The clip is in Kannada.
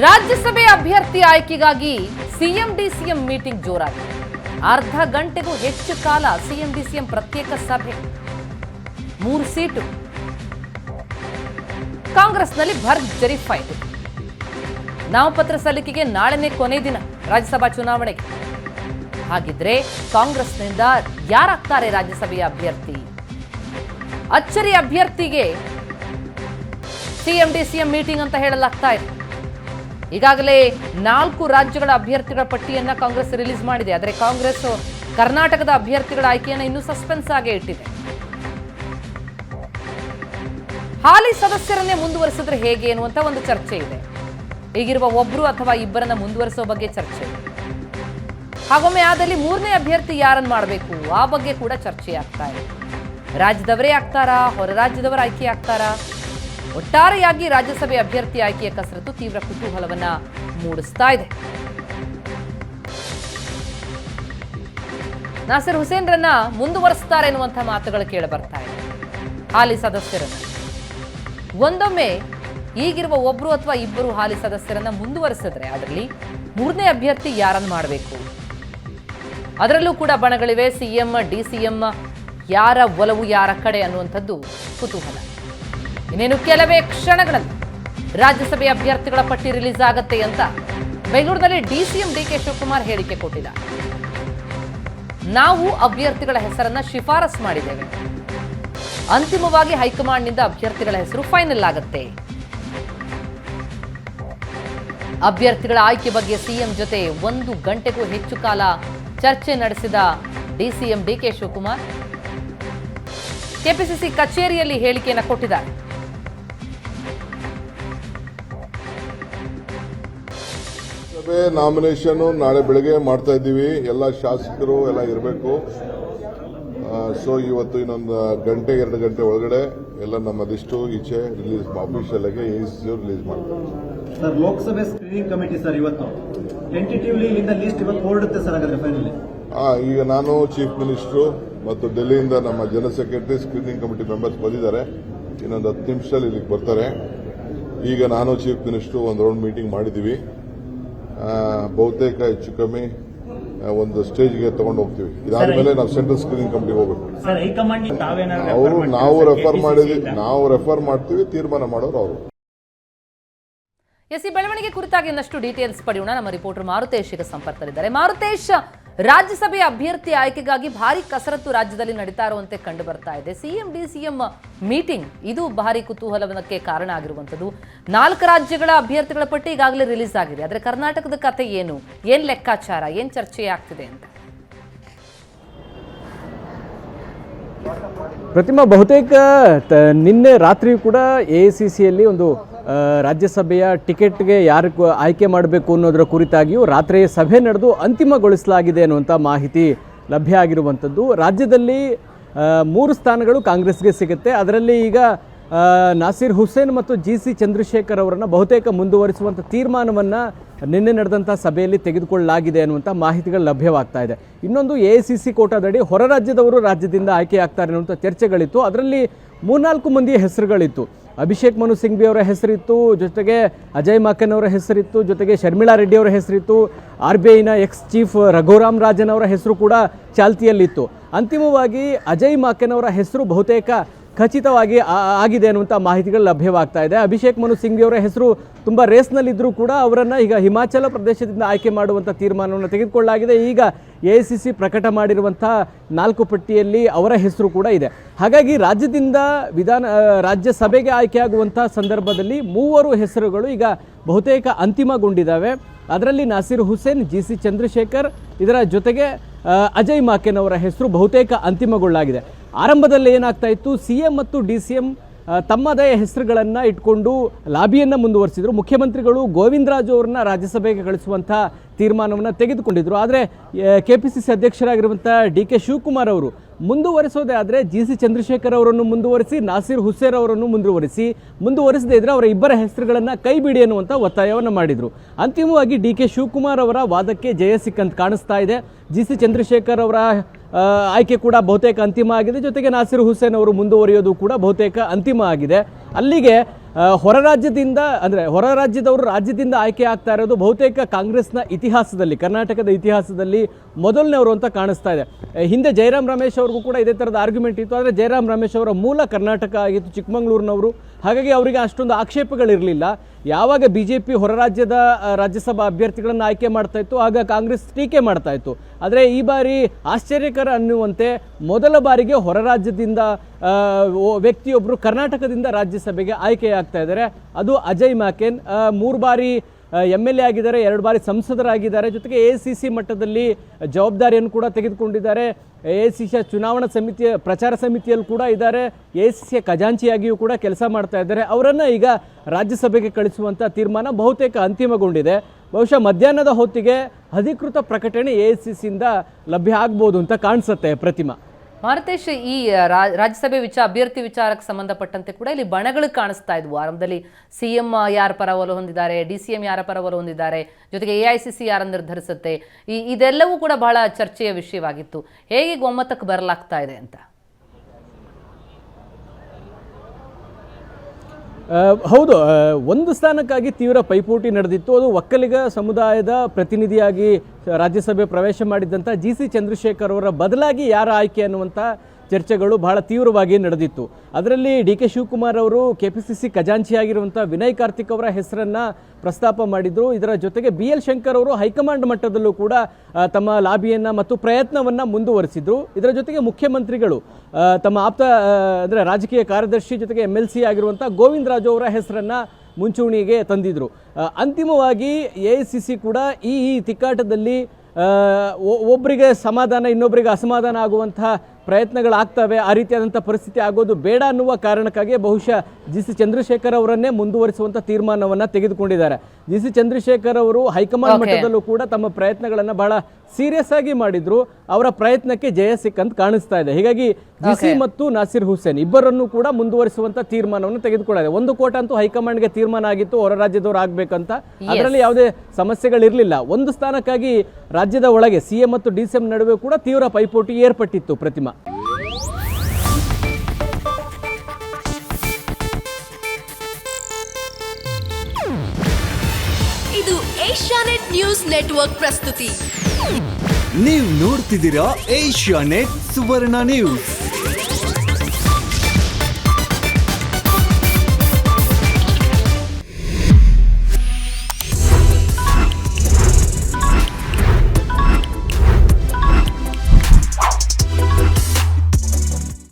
ರಾಜ್ಯಸಭೆ ಅಭ್ಯರ್ಥಿ ಆಯ್ಕೆಗಾಗಿ ಸಿಎಂ ಡಿಸಿಎಂ ಮೀಟಿಂಗ್ ಜೋರಾಗಿದೆ. ಅರ್ಧ ಗಂಟೆಗೂ ಹೆಚ್ಚು ಕಾಲ ಸಿಎಂ ಡಿಸಿಎಂ ಪ್ರತ್ಯೇಕ ಸಭೆ. ಮೂರು ಸೀಟು. ಕಾಂಗ್ರೆಸ್ನಲ್ಲಿ ಭರ್ಜರಿ ಫೈಟ್ ನಾಮಪತ್ರ ಸಲ್ಲಿಕೆಗೆ ನಾಳೆನೇ ಕೊನೆ ದಿನ ರಾಜ್ಯಸಭಾ ಚುನಾವಣೆಗೆ ಹಾಗಿದ್ರೆ ಕಾಂಗ್ರೆಸ್ನಿಂದ ಯಾರಾಗ್ತಾರೆ ರಾಜ್ಯಸಭೆಯ ಅಭ್ಯರ್ಥಿ? ಅಚ್ಚರಿ ಅಭ್ಯರ್ಥಿಗೆ ಸಿಎಂ ಡಿ ಸಿಎಂ ಮೀಟಿಂಗ್ ಅಂತ ಹೇಳಲಾಗ್ತಾ ಇದೆ. ಈಗಾಗಲೇ ನಾಲ್ಕು ರಾಜ್ಯಗಳ ಅಭ್ಯರ್ಥಿಗಳ ಪಟ್ಟಿಯನ್ನ ಕಾಂಗ್ರೆಸ್ ರಿಲೀಸ್ ಮಾಡಿದೆ. ಆದರೆ ಕಾಂಗ್ರೆಸ್ ಕರ್ನಾಟಕದ ಅಭ್ಯರ್ಥಿಗಳ ಆಯ್ಕೆಯನ್ನು ಇನ್ನೂ ಸಸ್ಪೆನ್ಸ್ ಆಗೇ ಇಟ್ಟಿದೆ. ಹಾಲಿ ಸದಸ್ಯರನ್ನೇ ಮುಂದುವರಿಸಿದ್ರೆ ಹೇಗೆ ಎನ್ನುವಂತ ಒಂದು ಚರ್ಚೆ ಇದೆ. ಈಗಿರುವ ಒಬ್ರು ಅಥವಾ ಇಬ್ಬರನ್ನ ಮುಂದುವರಿಸೋ ಬಗ್ಗೆ ಚರ್ಚೆ ಹಾಗೊಮ್ಮೆ ಆದಲ್ಲಿ ಮೂರನೇ ಅಭ್ಯರ್ಥಿ ಯಾರನ್ನು ಮಾಡಬೇಕು? ಆ ಬಗ್ಗೆ ಕೂಡ ಚರ್ಚೆ ಆಗ್ತಾ ಇದೆ. ರಾಜ್ಯದವರೇ ಆಗ್ತಾರಾ? ಹೊರ ರಾಜ್ಯದವರ ಆಯ್ಕೆ ಆಗ್ತಾರಾ? ಒಟ್ಟಾರೆಯಾಗಿ ರಾಜ್ಯಸಭೆ ಅಭ್ಯರ್ಥಿ ಆಯ್ಕೆಯ ಕಸರತ್ತು ತೀವ್ರ ಕುತೂಹಲವನ್ನ ಮೂಡಿಸ್ತಾ ಇದೆ. ನಾಸಿರ್ ಹುಸೇನ್ರನ್ನ ಮುಂದುವರೆಸ್ತಾರೆ ಎನ್ನುವಂತಹ ಮಾತುಗಳು ಕೇಳಿ ಬರ್ತಾ ಇದೆ. ಹಾಲಿ ಸದಸ್ಯರನ್ನು. ಒಂದೊಮ್ಮೆ ಈಗಿರುವ ಒಬ್ರು ಅಥವಾ ಇಬ್ಬರು ಹಾಲಿ ಸದಸ್ಯರನ್ನ ಮುಂದುವರಿಸಿದ್ರೆ ಅದರಲ್ಲಿ ಮೂರನೇ ಅಭ್ಯರ್ಥಿ ಯಾರನ್ನು ಮಾಡಬೇಕು? ಅದರಲ್ಲೂ ಕೂಡ ಬಣಗಳಿವೆ, ಸಿಎಂ ಡಿ ಸಿಎಂ ಯಾರ ಒಲವು ಯಾರ ಕಡೆ ಅನ್ನುವಂಥದ್ದು ಕುತೂಹಲ. ಇನ್ನೇನು ಕೆಲವೇ ಕ್ಷಣಗಳಲ್ಲಿ ರಾಜ್ಯಸಭೆ ಅಭ್ಯರ್ಥಿಗಳ ಪಟ್ಟಿ ರಿಲೀಸ್ ಆಗತ್ತೆ ಅಂತ ಬೆಂಗಳೂರಿನಲ್ಲಿ ಡಿಸಿಎಂ ಡಿ ಕೆ ಶಿವಕುಮಾರ್ ಹೇಳಿಕೆ ಕೊಟ್ಟಿದ್ದಾರೆ ನಾವು ಅಭ್ಯರ್ಥಿಗಳ ಹೆಸರನ್ನ ಶಿಫಾರಸ್ ಮಾಡಿದ್ದೇವೆ. ಅಂತಿಮವಾಗಿ ಹೈಕಮಾಂಡ್ನಿಂದ ಅಭ್ಯರ್ಥಿಗಳ ಹೆಸರು ಫೈನಲ್ ಆಗತ್ತೆ. ಅಭ್ಯರ್ಥಿಗಳ ಆಯ್ಕೆ ಬಗ್ಗೆ ಸಿಎಂ ಜೊತೆ ಒಂದು ಗಂಟೆಗೂ ಹೆಚ್ಚು ಕಾಲ ಚರ್ಚೆ ನಡೆಸಿದ ಡಿಸಿಎಂ ಡಿಕೆ ಶಿವಕುಮಾರ್ ಕೆಪಿಸಿಸಿ ಕಚೇರಿಯಲ್ಲಿ ಹೇಳಿಕೆಯನ್ನು ಕೊಟ್ಟಿದ್ದಾರೆ. ಸಭೆ ನಾಮಿನೇಷನ್ ನಾಳೆ ಬೆಳಗ್ಗೆ ಮಾಡ್ತಾ ಇದ್ದೀವಿ. ಎಲ್ಲ ಶಾಸಕರು ಎಲ್ಲ ಇರಬೇಕು. ಸೊ ಇವತ್ತು ಇನ್ನೊಂದು ಗಂಟೆ ಎರಡು ಗಂಟೆ ಒಳಗಡೆ ಎಲ್ಲ ನಮ್ಮ ಲಿಸ್ಟು ಈಚೆ ರಿಲೀಸ್ ಅಫಿಷಿಯಲ್ ಆಗಿ ರಿಲೀಸ್ ಮಾಡ್ತಾರೆ. Sir Lok Sabha screening committee sir ಇವತ್ತು. ಟೆಂಟೇಟಿವ್ಲಿ ಇಲ್ಲಿಂದ ಲಿಸ್ಟ್ ಇವತ್ತು ಹೊರಡುತ್ತೆ ಸರ್ ಹಾಗಾದ್ರೆ ಫೈನಲಿ ಈಗ ನಾನು ಚೀಫ್ ಮಿನಿಸ್ಟ್ರು ಮತ್ತು ಡೆಲ್ಲಿಯಿಂದ ನಮ್ಮ general secretary screening committee members ಬಂದಿದ್ದಾರೆ. ಇನ್ನೊಂದು ಹತ್ತು ನಿಮಿಷದಲ್ಲಿ ಇಲ್ಲಿಗೆ ಬರ್ತಾರೆ. ಈಗ ನಾನು ಚೀಫ್ ಮಿನಿಸ್ಟ್ರು ಒಂದು ರೌಂಡ್ ಮೀಟಿಂಗ್ ಮಾಡಿದ್ದೀವಿ. ಬಹುತೇಕ ಹೆಚ್ಚು ಕಮ್ಮಿ ಒಂದು ಒಂದು ಸ್ಟೇಜ್ಗೆ ತಗೊಂಡು ಹೋಗ್ತೀವಿ. ಇದಾದ್ಮೇಲೆ ನಾವು ಸೆಂಟ್ರಲ್ ಸ್ಕ್ರೀನಿಂಗ್ ಕಮಿಟಿ ಹೋಗ್ಬೇಕು. ಸರ್ ಹೈಕಮಾಂಡ್ ತಾವೇನಾದ್ರು ಅವರು ನಾವು ರೆಫರ್ ಮಾಡಿದ್ವಿ ನಾವು ರೆಫರ್ ಮಾಡ್ತೀವಿ ತೀರ್ಮಾನ ಮಾಡೋರು ಅವರು. ಎಸ್ ಈ ಬೆಳವಣಿಗೆ ಕುರಿತಾಗಿ ಇನ್ನಷ್ಟು ಡೀಟೇಲ್ಸ್ ಪಡೆಯೋಣ. ನಮ್ಮ ರಿಪೋರ್ಟರ್ ಮಾರುತೇಶ್ ಈಗ ಸಂಪರ್ಕದಲ್ಲಿದ್ದಾರೆ. ಮಾರುತೇಶ್ ರಾಜ್ಯಸಭೆ ಅಭ್ಯರ್ಥಿ ಆಯ್ಕೆಗಾಗಿ ಭಾರಿ ಕಸರತ್ತು ರಾಜ್ಯದಲ್ಲಿ ನಡೀತಾ ಇರುವಂತೆ ಕಂಡು ಬರ್ತಾ ಇದೆ. ಸಿಎಂ ಡಿ ಸಿಎಂ ಮೀಟಿಂಗ್ ಇದು ಭಾರಿ ಕುತೂಹಲವನಕ್ಕೆ ಕಾರಣ ಆಗಿರುವಂಥದ್ದು. ನಾಲ್ಕು ರಾಜ್ಯಗಳ ಅಭ್ಯರ್ಥಿಗಳ ಪಟ್ಟಿ ಈಗಾಗಲೇ ರಿಲೀಸ್ ಆಗಿದೆ. ಆದರೆ ಕರ್ನಾಟಕದ ಕತೆ ಏನು? ಏನು ಲೆಕ್ಕಾಚಾರ? ಏನು ಚರ್ಚೆ ಆಗ್ತಿದೆ ಅಂತ? ಪ್ರತಿಮಾ, ಬಹುತೇಕ ನಿನ್ನೆ ರಾತ್ರಿ ಕೂಡ ಎ ಸಿ ಸಿಯಲ್ಲಿ ಒಂದು ರಾಜ್ಯಸಭೆಯ ಟಿಕೆಟ್ಗೆ ಯಾರು ಆಯ್ಕೆ ಮಾಡಬೇಕು ಅನ್ನೋದರ ಕುರಿತಾಗಿಯೂ ರಾತ್ರಿ ಸಭೆ ನಡೆದು ಅಂತಿಮಗೊಳಿಸಲಾಗಿದೆ ಅನ್ನುವಂಥ ಮಾಹಿತಿ ಲಭ್ಯ ಆಗಿರುವಂಥದ್ದು. ರಾಜ್ಯದಲ್ಲಿ ಮೂರು ಸ್ಥಾನಗಳು ಕಾಂಗ್ರೆಸ್ಗೆ ಸಿಗುತ್ತೆ. ಅದರಲ್ಲಿ ಈಗ ನಾಸೀರ್ ಹುಸೇನ್ ಮತ್ತು ಜಿ ಸಿ ಚಂದ್ರಶೇಖರ್ ಅವರನ್ನು ಬಹುತೇಕ ಮುಂದುವರಿಸುವಂಥ ತೀರ್ಮಾನವನ್ನು ನಿನ್ನೆ ನಡೆದಂಥ ಸಭೆಯಲ್ಲಿ ತೆಗೆದುಕೊಳ್ಳಲಾಗಿದೆ ಅನ್ನುವಂಥ ಮಾಹಿತಿಗಳು ಲಭ್ಯವಾಗ್ತಾ ಇದೆ. ಇನ್ನೊಂದು ಎ ಸಿ ಸಿ ಕೋಟಾದಡಿ ಹೊರ ರಾಜ್ಯದವರು ರಾಜ್ಯದಿಂದ ಆಯ್ಕೆಯಾಗ್ತಾರೆ ಅನ್ನುವಂಥ ಚರ್ಚೆಗಳಿತ್ತು. ಅದರಲ್ಲಿ ಮೂರ್ನಾಲ್ಕು ಮಂದಿಯ ಹೆಸರುಗಳಿತ್ತು. ಅಭಿಷೇಕ್ ಮನು ಸಿಂಘ್ವಿ ಅವರ ಹೆಸರಿತ್ತು, ಜೊತೆಗೆ ಅಜಯ್ ಮಾಕನ್ ಅವರ ಹೆಸರಿತ್ತು, ಜೊತೆಗೆ ಶರ್ಮಿಳಾ ರೆಡ್ಡಿ ಅವರ ಹೆಸರಿತ್ತು ಆರ್ ಬಿ ಐನ ಎಕ್ಸ್ ಚೀಫ್ ರಘುರಾಮ್ ರಾಜನ್ ಅವರ ಹೆಸರು ಕೂಡ ಚಾಲ್ತಿಯಲ್ಲಿತ್ತು. ಅಂತಿಮವಾಗಿ ಅಜಯ್ ಮಾಕನ್ ಅವರ ಹೆಸರು ಬಹುತೇಕ ಖಚಿತವಾಗಿ ಆಗಿದೆ ಅನ್ನುವಂಥ ಮಾಹಿತಿಗಳು ಲಭ್ಯವಾಗ್ತಾ ಇದೆ. ಅಭಿಷೇಕ್ ಮನು ಸಿಂಘ್ವಿ ಅವರ ಹೆಸರು ತುಂಬ ರೇಸ್ನಲ್ಲಿದ್ದರೂ ಕೂಡ ಅವರನ್ನು ಈಗ ಹಿಮಾಚಲ ಪ್ರದೇಶದಿಂದ ಆಯ್ಕೆ ಮಾಡುವಂಥ ತೀರ್ಮಾನವನ್ನು ತೆಗೆದುಕೊಳ್ಳಲಾಗಿದೆ. ಈಗ ಎ ಸಿ ಪ್ರಕಟ ಮಾಡಿರುವಂಥ ನಾಲ್ಕು ಪಟ್ಟಿಯಲ್ಲಿ ಅವರ ಹೆಸರು ಕೂಡ ಇದೆ. ಹಾಗಾಗಿ ರಾಜ್ಯದಿಂದ ವಿಧಾನ ರಾಜ್ಯ ರಾಜ್ಯಸಭೆಗೆ ಆಯ್ಕೆಯಾಗುವಂಥ ಸಂದರ್ಭದಲ್ಲಿ ಮೂವರು ಹೆಸರುಗಳು ಈಗ ಬಹುತೇಕ ಅಂತಿಮಗೊಂಡಿದ್ದಾವೆ. ಅದರಲ್ಲಿ ನಾಸೀರ್ ಹುಸೇನ್, ಜಿ ಸಿ ಚಂದ್ರಶೇಖರ್, ಇದರ ಜೊತೆಗೆ ಅಜಯ್ ಮಾಕೆನ್ ಅವರ ಹೆಸರು ಬಹುತೇಕ ಅಂತಿಮಗೊಳ್ಳಾಗಿದೆ. ಆರಂಭದಲ್ಲಿ ಏನಾಗ್ತಾ ಇತ್ತು ಸಿ ಎಂ ಮತ್ತು ಡಿ ಸಿ ಎಂ ತಮ್ಮದೇ ಹೆಸರುಗಳನ್ನು ಇಟ್ಕೊಂಡು ಲಾಬಿಯನ್ನು ಮುಂದುವರಿಸಿದರು. ಮುಖ್ಯಮಂತ್ರಿಗಳು ಗೋವಿಂದರಾಜು ಅವರನ್ನ ರಾಜ್ಯಸಭೆಗೆ ಕಳಿಸುವಂಥ ತೀರ್ಮಾನವನ್ನು ತೆಗೆದುಕೊಂಡಿದ್ರು. ಆದರೆ ಕೆ ಪಿ ಸಿ ಸಿ ಅಧ್ಯಕ್ಷರಾಗಿರುವಂಥ ಡಿ ಕೆ ಶಿವಕುಮಾರ್ ಅವರು ಮುಂದುವರಿಸೋದೇ ಆದರೆ ಜಿ ಸಿ ಚಂದ್ರಶೇಖರ್ ಅವರನ್ನು ಮುಂದುವರಿಸಿ, ನಾಸೀರ್ ಹುಸೇನ್ ಅವರನ್ನು ಮುಂದುವರಿಸಿ, ಮುಂದುವರಿಸದೇ ಇದ್ದರೆ ಅವರ ಇಬ್ಬರ ಹೆಸರುಗಳನ್ನು ಕೈ ಬಿಡಿ ಅನ್ನುವಂಥ ಒತ್ತಾಯವನ್ನು ಮಾಡಿದರು. ಅಂತಿಮವಾಗಿ ಡಿ ಕೆ ಶಿವಕುಮಾರ್ ಅವರ ವಾದಕ್ಕೆ ಜಯ ಸಿಕ್ಕಂತ ಕಾಣಿಸ್ತಾ ಇದೆ. ಜಿ ಸಿ ಚಂದ್ರಶೇಖರ್ ಅವರ ಆಯ್ಕೆ ಕೂಡ ಬಹುತೇಕ ಅಂತಿಮ ಆಗಿದೆ. ಜೊತೆಗೆ ನಾಸೀರ್ ಹುಸೇನ್ ಅವರು ಮುಂದುವರಿಯೋದು ಕೂಡ ಬಹುತೇಕ ಅಂತಿಮ ಆಗಿದೆ. ಅಲ್ಲಿಗೆ ಹೊರ ರಾಜ್ಯದಿಂದ, ಅಂದರೆ ಹೊರ ರಾಜ್ಯದವರು ರಾಜ್ಯದಿಂದ ಆಯ್ಕೆ ಆಗ್ತಾ ಇರೋದು ಬಹುತೇಕ ಕಾಂಗ್ರೆಸ್ನ ಇತಿಹಾಸದಲ್ಲಿ, ಕರ್ನಾಟಕದ ಇತಿಹಾಸದಲ್ಲಿ ಮೊದಲನೇವರು ಅಂತ ಕಾಣಿಸ್ತಾ ಇದೆ. ಹಿಂದೆ ಜಯರಾಮ್ ರಮೇಶ್ ಅವ್ರಿಗೂ ಕೂಡ ಇದೇ ಥರದ ಆರ್ಗ್ಯುಮೆಂಟ್ ಇತ್ತು. ಆದರೆ ಜಯರಾಮ್ ರಮೇಶ್ ಅವರ ಮೂಲ ಕರ್ನಾಟಕ ಆಗಿತ್ತು ಚಿಕ್ಕಮಗಳೂರಿನವರು. ಹಾಗಾಗಿ ಅವರಿಗೆ ಅಷ್ಟೊಂದು ಆಕ್ಷೇಪಗಳಿರಲಿಲ್ಲ. ಯಾವಾಗ ಬಿ ಜೆ ಪಿ ಹೊರ ರಾಜ್ಯದ ರಾಜ್ಯಸಭಾ ಅಭ್ಯರ್ಥಿಗಳನ್ನು ಆಯ್ಕೆ ಮಾಡ್ತಾ ಇತ್ತು, ಆಗ ಕಾಂಗ್ರೆಸ್ ಟೀಕೆ ಮಾಡ್ತಾ ಇತ್ತು. ಆದರೆ ಈ ಬಾರಿ ಆಶ್ಚರ್ಯಕರ ಅನ್ನುವಂತೆ ಮೊದಲ ಬಾರಿಗೆ ಹೊರ ರಾಜ್ಯದಿಂದ ವ್ಯಕ್ತಿಯೊಬ್ಬರು ಕರ್ನಾಟಕದಿಂದ ರಾಜ್ಯಸಭೆಗೆ ಆಯ್ಕೆಯಾಗ್ತಾ ಇದ್ದಾರೆ. ಅದು ಅಜಯ್ ಮಾಕೆನ್ ಮೂರು ಬಾರಿ ಎಂ ಎಲ್ ಎ ಆಗಿದ್ದಾರೆ, ಎರಡು ಬಾರಿ ಸಂಸದರಾಗಿದ್ದಾರೆ. ಜೊತೆಗೆ ಎ ಸಿ ಸಿ ಮಟ್ಟದಲ್ಲಿ ಜವಾಬ್ದಾರಿಯನ್ನು ಕೂಡ ತೆಗೆದುಕೊಂಡಿದ್ದಾರೆ. ಎ ಸಿ ಸಿಯ ಚುನಾವಣಾ ಸಮಿತಿಯ, ಪ್ರಚಾರ ಸಮಿತಿಯಲ್ಲಿ ಕೂಡ ಇದ್ದಾರೆ. ಎ ಸಿ ಸಿಯ ಖಜಾಂಚಿಯಾಗಿಯೂ ಕೂಡ ಕೆಲಸ ಮಾಡ್ತಾ ಇದ್ದಾರೆ. ಅವರನ್ನು ಈಗ ರಾಜ್ಯಸಭೆಗೆ ಕಳಿಸುವಂಥ ತೀರ್ಮಾನ ಬಹುತೇಕ ಅಂತಿಮಗೊಂಡಿದೆ. ಬಹುಶಃ ಮಧ್ಯಾಹ್ನದ ಹೊತ್ತಿಗೆ ಅಧಿಕೃತ ಪ್ರಕಟಣೆ ಎ ಸಿ ಸಿಯಿಂದ ಲಭ್ಯ ಆಗ್ಬೋದು ಅಂತ ಕಾಣಿಸುತ್ತೆ ಪ್ರತಿಮಾ. ಮಾರುತೇಶ್, ಈ ರಾಜ್ಯಸಭೆ ವಿಚಾರ ಅಭ್ಯರ್ಥಿ ವಿಚಾರಕ್ಕೆ ಸಂಬಂಧಪಟ್ಟಂತೆ ಕೂಡ ಇಲ್ಲಿ ಬಣಗಳು ಕಾಣಿಸ್ತಾ ಇದ್ವು. ಆರಂಭದಲ್ಲಿ ಸಿ ಎಂ ಯಾರ ಪರ ಒಲವು ಹೊಂದಿದ್ದಾರೆ, ಡಿ ಸಿ ಎಂ ಯಾರ ಪರ ಒಲವು ಹೊಂದಿದ್ದಾರೆ, ಜೊತೆಗೆ ಎ ಐ ಸಿ ಸಿ ಯಾರನ್ನು ನಿರ್ಧರಿಸುತ್ತೆ, ಈ, ಇದೆಲ್ಲವೂ ಕೂಡ ಬಹಳ ಚರ್ಚೆಯ ವಿಷಯವಾಗಿತ್ತು. ಹೇಗೆ ಒಮ್ಮತಕ್ಕೆ ಬರಲಾಗ್ತಾ ಇದೆ ಅಂತ? ಹೌದು ಒಂದು ಸ್ಥಾನಕ್ಕಾಗಿ ತೀವ್ರ ಪೈಪೋಟಿ ನಡೆದಿತ್ತು. ಅದು ಒಕ್ಕಲಿಗ ಸಮುದಾಯದ ಪ್ರತಿನಿಧಿಯಾಗಿ ರಾಜ್ಯಸಭೆ ಪ್ರವೇಶ ಮಾಡಿದ್ದಂಥ ಜಿ ಸಿ ಚಂದ್ರಶೇಖರ್ ಅವರ ಬದಲಾಗಿ ಯಾರ ಆಯ್ಕೆ ಅನ್ನುವಂಥ ಚರ್ಚೆಗಳು ಬಹಳ ತೀವ್ರವಾಗಿ ನಡೆದಿತ್ತು. ಅದರಲ್ಲಿ ಡಿ ಕೆ ಶಿವಕುಮಾರ್ ಅವರು ಕೆ ಪಿ ಸಿ ಸಿ ಖಜಾಂಚಿಯಾಗಿರುವಂಥ ವಿನಯ್ ಕಾರ್ತಿಕ್ ಅವರ ಹೆಸರನ್ನು ಪ್ರಸ್ತಾಪ ಮಾಡಿದರು. ಇದರ ಜೊತೆಗೆ ಬಿ ಎಲ್ ಶಂಕರ್ ಅವರು ಹೈಕಮಾಂಡ್ ಮಟ್ಟದಲ್ಲೂ ಕೂಡ ತಮ್ಮ ಲಾಬಿಯನ್ನು ಮತ್ತು ಪ್ರಯತ್ನವನ್ನು ಮುಂದುವರಿಸಿದರು. ಇದರ ಜೊತೆಗೆ ಮುಖ್ಯಮಂತ್ರಿಗಳು ತಮ್ಮ ಆಪ್ತ ಅಂದರೆ ರಾಜಕೀಯ ಕಾರ್ಯದರ್ಶಿ ಜೊತೆಗೆ ಎಂ ಎಲ್ ಸಿ ಆಗಿರುವಂಥ ಗೋವಿಂದ ರಾಜು ಅವರ ಹೆಸರನ್ನು ಮುಂಚೂಣಿಗೆ ತಂದಿದ್ದರು ಅಂತಿಮವಾಗಿ ಎ ಸಿ ಸಿ ಕೂಡ ಈ ಈ ತಿಕ್ಕಾಟದಲ್ಲಿ ಒಬ್ಬರಿಗೆ ಸಮಾಧಾನ ಇನ್ನೊಬ್ಬರಿಗೆ ಅಸಮಾಧಾನ ಆಗುವಂತಹ ಪ್ರಯತ್ನಗಳಾಗ್ತವೆ ಆ ರೀತಿಯಾದಂಥ ಪರಿಸ್ಥಿತಿ ಆಗೋದು ಬೇಡ ಅನ್ನುವ ಕಾರಣಕ್ಕಾಗಿ ಬಹುಶಃ ಜಿ ಸಿ ಚಂದ್ರಶೇಖರ್ ಅವರನ್ನೇ ಮುಂದುವರಿಸುವಂಥ ತೀರ್ಮಾನವನ್ನು ತೆಗೆದುಕೊಂಡಿದ್ದಾರೆ. ಜಿ ಸಿ ಚಂದ್ರಶೇಖರ್ ಅವರು ಹೈಕಮಾಂಡ್. ಮಟ್ಟದಲ್ಲೂ ಕೂಡ ತಮ್ಮ ಪ್ರಯತ್ನಗಳನ್ನು ಬಹಳ ಸೀರಿಯಸ್ ಆಗಿ ಮಾಡಿದ್ರು. ಅವರ ಪ್ರಯತ್ನಕ್ಕೆ ಜಯ ಸಿಕ್ಕಂತ ಕಾಣಿಸ್ತಾ ಇದೆ. ಹೀಗಾಗಿ ಜಿಸಿ ಮತ್ತು ನಾಸಿರ್ ಹುಸೇನ್ ಇಬ್ಬರನ್ನು ಕೂಡ ಮುಂದುವರಿಸುವಂತ ತೀರ್ಮಾನವನ್ನು ತೆಗೆದುಕೊಳ್ಳಿದೆ ಒಂದು ಕೋಟ ಅಂತೂ ಹೈಕಮಾಂಡ್ಗೆ ತೀರ್ಮಾನ ಆಗಿತ್ತು ಹೊರ ರಾಜ್ಯದವರು ಆಗ್ಬೇಕಂತ. ಅದರಲ್ಲಿ ಯಾವುದೇ ಸಮಸ್ಯೆಗಳಿರಲಿಲ್ಲ. ಒಂದು ಸ್ಥಾನಕ್ಕಾಗಿ ರಾಜ್ಯದ ಒಳಗೆ ಸಿಎಂ ಮತ್ತು ಡಿಸಿಎಂ ನಡುವೆ ಕೂಡ ತೀವ್ರ ಪೈಪೋಟಿ ಏರ್ಪಟ್ಟಿತ್ತು ಪ್ರತಿಮಾ. ಇದು ಏಷ್ಯಾನೆಟ್ ನ್ಯೂಸ್ ನೆಟ್ವರ್ಕ್ ಪ್ರಸ್ತುತಿ. ನೀವು ನೋಡ್ತಿದ್ದೀರಾ ಏಷ್ಯಾ ನೆಟ್ ಸುವರ್ಣ ನ್ಯೂಸ್.